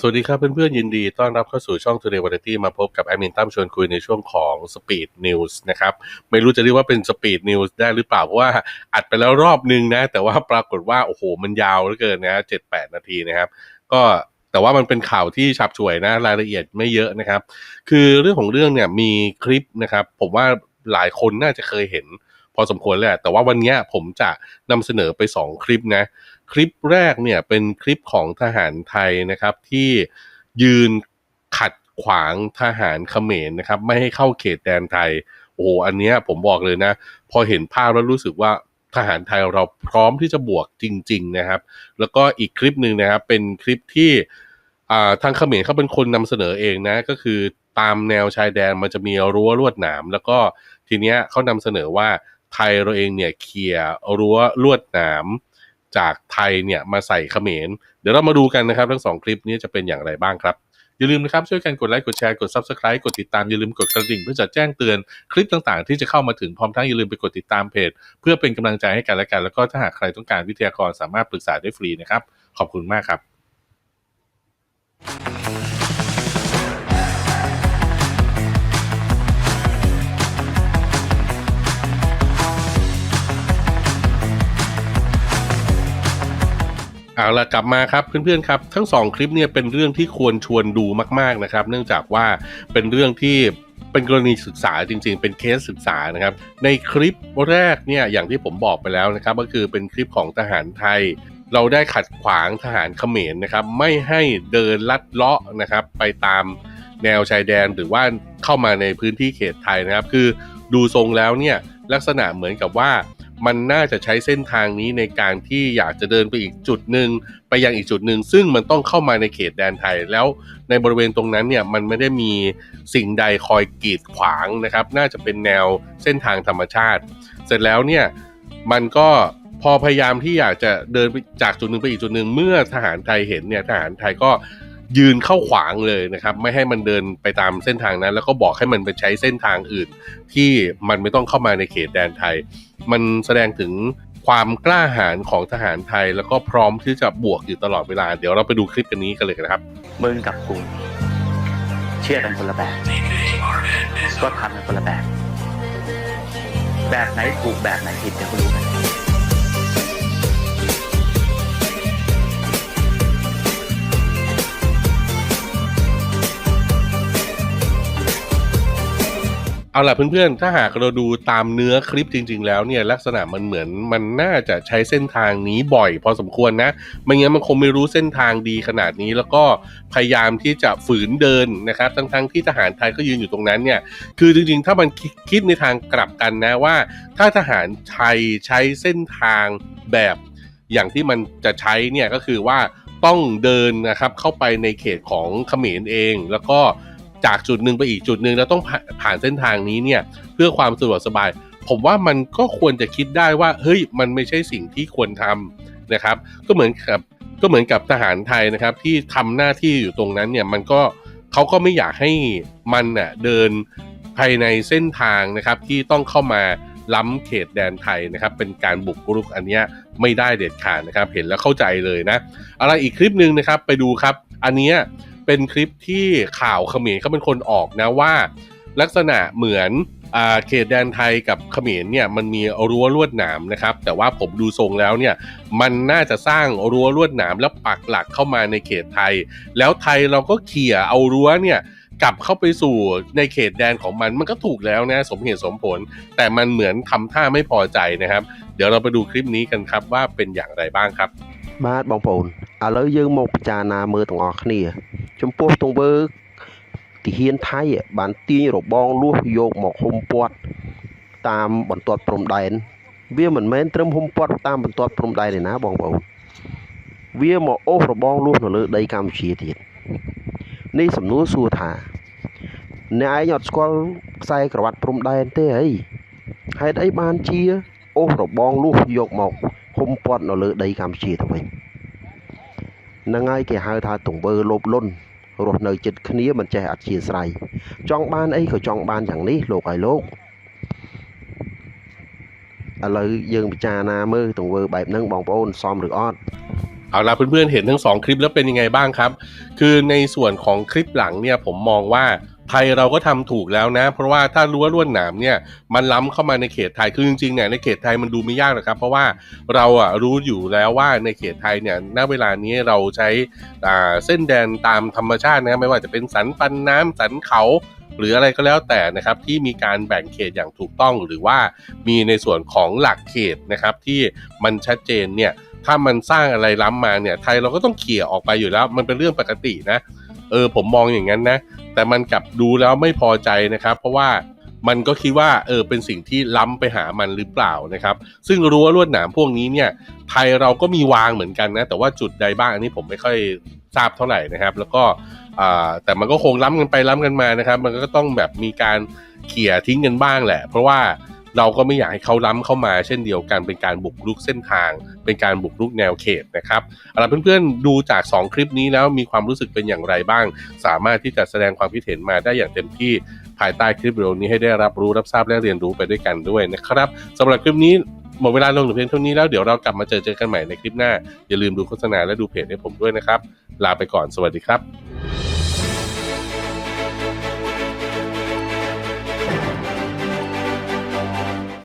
สวัสดีครับเพื่อนๆยินดีต้อนรับเข้าสู่ช่อง Today Variety มาพบกับแอดมินตั้มชวนคุยในช่วงของ Speed News นะครับ ไม่รู้จะเรียกว่าเป็น Speed News ได้หรือเปล่า เพราะว่าอัดไปแล้วรอบนึงนะ แต่ว่าปรากฏว่า โอ้โห มันยาวเหลือเกินนะ7-8นาทีนะครับ ก็แต่ว่ามันเป็นข่าวที่ฉับฉวยนะ รายละเอียดไม่เยอะนะครับ คือเรื่องของเรื่องเนี่ยมีคลิปนะครับ ผมว่าหลายคนน่าจะเคยเห็น พอสมควรแหละแต่ว่าวันนี้ผมจะนำเสนอไป 2 คลิปนะ คลิปแรกเนี่ยเป็นคลิปของทหารไทยนะครับ ที่ยืนขัดขวางทหารเขมรนะครับ ไม่ให้เข้าเขตแดนไทย โอ้โหอันเนี้ยผมบอกเลยนะ พอเห็นภาพแล้วรู้สึกว่าทหารไทยเราพร้อมที่จะบวกจริง ๆ นะครับ แล้วก็อีกคลิปหนึ่งนะครับ เป็นคลิปที่ทางเขมรเขาเป็นคนนำเสนอเองนะ ก็คือตามแนวชายแดนมันจะมีรั้วลวดหนาม แล้วก็ทีเนี้ยเขานำเสนอว่า ไทยเราเองเนี่ยเคลียร์รั้วลวดหนามจากไทยเนี่ยมาใส่เขมร เดี๋ยวเรามาดูกันนะครับทั้งสองคลิปนี้จะเป็นอย่างไรบ้างครับ อย่าลืมนะครับ ช่วยกันกดไลค์กดแชร์กด Subscribe กดติดตาม อย่าลืมกดกระดิ่งเพื่อจะแจ้งเตือนคลิปต่างๆ ที่จะเข้ามาถึงพร้อมทั้งอย่าลืมไปกดติดตามเพจ เพื่อเป็นกำลังใจให้กันและกัน แล้วก็ถ้าหากใครต้องการวิทยากรสามารถปรึกษาได้ฟรีนะครับขอบคุณมากครับ เอาละกลับมาครับเพื่อนๆครับ ทั้งสองคลิปเนี่ยเป็นเรื่องที่ควรชวนดูมากๆนะครับ เนื่องจากว่าเป็นเรื่องที่เป็นกรณีศึกษาจริงๆ เป็นเคสศึกษานะครับ ในคลิปแรกเนี่ยอย่างที่ผมบอกไปแล้วนะครับ ก็คือเป็นคลิปของทหารไทย เราได้ขัดขวางทหารเขมรนะครับ ไม่ให้เดินลัดเลาะนะครับ ไปตามแนวชายแดนหรือว่าเข้ามาในพื้นที่เขตไทยนะครับ คือดูทรงแล้วเนี่ยลักษณะเหมือนกับว่า มันน่าจะใช้เส้นทางนี้ในการที่อยากจะเดินไปอีกจุดหนึ่งไปยังอีกจุดหนึ่งซึ่งมันต้องเข้ามาในเขตแดนไทย แล้วในบริเวณตรงนั้นเนี่ยมันไม่ได้มีสิ่งใดคอยกีดขวางนะครับ น่าจะเป็นแนวเส้นทางธรรมชาติ เสร็จแล้วเนี่ยมันก็พอพยายามที่อยากจะเดินจากจุดหนึ่งไปอีกจุดหนึ่งเมื่อทหารไทยเห็นเนี่ยทหารไทยก็ ยืนเข้าขวางเลยนะครับ ไม่ให้มันเดินไปตามเส้นทางนั้น แล้วก็บอกให้มันไปใช้เส้นทางอื่น ที่มันไม่ต้องเข้ามาในเขตแดนไทย มันแสดงถึงความกล้าหาญของทหารไทย แล้วก็พร้อมที่จะบวกอยู่ตลอดเวลา เดี๋ยวเราไปดูคลิปกันนี้กันเลยนะครับมึงกับกูเชื่อกันคนละแบบก็ทำกันคนละแบบ แบบไหนถูกแบบไหนผิดเดี๋ยวก็รู้กัน เอาล่ะเพื่อนๆ ถ้าหากเราดูตามเนื้อคลิปจริง ๆ แล้วเนี่ยลักษณะมันเหมือนมันน่าจะใช้เส้นทางนี้บ่อย พอสมควรนะไม่งั้นมันคงไม่รู้เส้นทางดีขนาดนี้ แล้วก็พยายามที่จะฝืนเดินนะครับ ทั้งๆที่ทหารไทยก็ยืนอยู่ตรงนั้นเนี่ยคือจริงๆ ถ้ามันคิดคิดในทางกลับกันนะว่า ถ้าทหารไทยใช้เส้นทางแบบอย่างที่มันจะใช้เนี่ยก็คือว่าต้องเดินนะครับเข้าไปในเขตของเขมรเอง แล้วก็ จากจุดหนึ่งไปอีกจุดหนึ่งแล้วต้องผ่านเส้นทางนี้เนี่ยเพื่อความสะดวกสบาย ผมว่ามันก็ควรจะคิดได้ว่าเฮ้ยมันไม่ใช่สิ่งที่ควรทำนะครับ ก็เหมือนกับก็เหมือนกับทหารไทยนะครับ ที่ทำหน้าที่อยู่ตรงนั้นเนี่ยมันก็เขาก็ไม่อยากให้มันน่ะเดินภายในเส้นทางนะครับที่ต้องเข้ามาล้ำเขตแดนไทยนะครับ เป็นการบุกรุกอันเนี้ยไม่ได้เด็ดขาดนะครับ เห็นแล้วเข้าใจเลยนะอะไรอีกคลิปหนึ่งนะครับไปดูครับ อันเนี้ย เป็นคลิปที่ข่าวเขมรเขาเป็นคนออกนะว่า ลักษณะเหมือนอ่าเขตแดนไทยกับเขมรเนี่ยมันมีรั้วลวดหนามนะครับ แต่ว่าผมดูทรงแล้วเนี่ยมันน่าจะสร้างรั้วลวดหนามแล้วปักหลักเข้ามาในเขตไทย แล้วไทยเราก็เขี่ยเอารั้วเนี่ยกลับเข้าไปสู่ในเขตแดนของมันมันก็ถูกแล้วนะสมเหตุสมผล แต่มันเหมือนทำท่าไม่พอใจนะครับ เดี๋ยวเราไปดูคลิปนี้กันครับว่าเป็นอย่างไรบ้างครับ បាទបងប្អូនឥឡូវយើងមកពិចារណាមើលទាំងអស់គ្នា ចំពោះទង្វើទាហានថៃបានទាញរបងលួសយកមកហុំព័ទ្ធតាមបន្ទាត់ព្រំដែន វាមិនមែនត្រឹមហុំព័ទ្ធតាមបន្ទាត់ព្រំដែនទេណាបងប្អូនវាមកអូសរបងលួសនៅលើដីកម្ពុជាទៀតនេះសំណួរសួរថាអ្នកឯងអត់ស្គាល់ខ្សែក្រវ៉ាត់ព្រំដែនទេអីហេតុអីបានជាអូសរបងលួសយកមកហុំព័ទ្ធនៅលើដីកម្ពុជាទៅវិញហ្នឹងហើយគេហៅថាទង្វើលោភលន់រស់នៅចិត្តគ្នាមិនចេះអធិស្ឋានចង់បានអីក៏ចង់បានយ៉ាងនេះលោកហើយលោកឥឡូវយើងពិចារណាមើលទង្វើបែបហ្នឹងបងប្អូនសមឬអត់ เอาละเพื่อนๆเห็นทั้งสองคลิปแล้วเป็นยังไงบ้างครับ คือในส่วนของคลิปหลังเนี่ยผมมองว่า ไทยเราก็ทำถูกแล้วนะ เพราะว่าถ้ารั้วลวดหนามเนี่ยมันล้ำเข้ามาในเขตไทยคือจริงๆเนี่ยในเขตไทยมันดูไม่ยากหรอกครับ เพราะว่าเราอะรู้อยู่แล้วว่าในเขตไทยเนี่ยณเวลานี้เราใช้อ่าเส้นแดนตามธรรมชาตินะไม่ว่าจะเป็นสันปันน้ำสันเขาหรืออะไรก็แล้วแต่นะครับที่มีการแบ่งเขตอย่างถูกต้องหรือว่ามีในส่วนของหลักเขตนะครับที่มันชัดเจนเนี่ยถ้ามันสร้างอะไรล้ำมาเนี่ยไทยเราก็ต้องเขี่ยออกไปอยู่แล้ว มันเป็นเรื่องปกตินะเออผมมองอย่างนั้นนะ แต่มันกลับดูแล้วไม่พอใจนะครับ เพราะว่ามันก็คิดว่าเออเป็นสิ่งที่ล้ำไปหามันหรือเปล่านะครับ ซึ่งรั้วลวดหนามพวกนี้เนี่ยไทยเราก็มีวางเหมือนกันนะ แต่ว่าจุดใดบ้างอันนี้ผมไม่ค่อยทราบเท่าไหร่นะครับ แล้วก็อ่าแต่มันก็คงล้ำกันไปล้ำกันมานะครับ มันก็ต้องแบบมีการเขี่ยทิ้งกันบ้างแหละ เพราะว่า เราก็ไม่อยากให้เขาล้ำเข้ามาเช่นเดียวกันเป็นการบุกรุกเส้นทาง เป็นการบุกรุกแนวเขตนะครับเอาล่ะเพื่อนๆดูจาก 2 คลิปนี้แล้วมีความรู้สึกเป็นอย่างไรบ้าง สามารถที่จะแสดงความคิดเห็นมาได้อย่างเต็มที่ภายใต้คลิปวิดีโอนี้ให้ได้รับรู้รับทราบและเรียนรู้ไปด้วยกันด้วยนะครับสำหรับคลิปนี้หมดเวลาลงหลือเพียงเท่านี้แล้วเดี๋ยวเรากลับมาเจอเจอกันใหม่ในคลิปหน้า อย่าลืมดูโฆษณาและดูเพจให้ผมด้วยนะครับ ลาไปก่อนสวัสดีครับ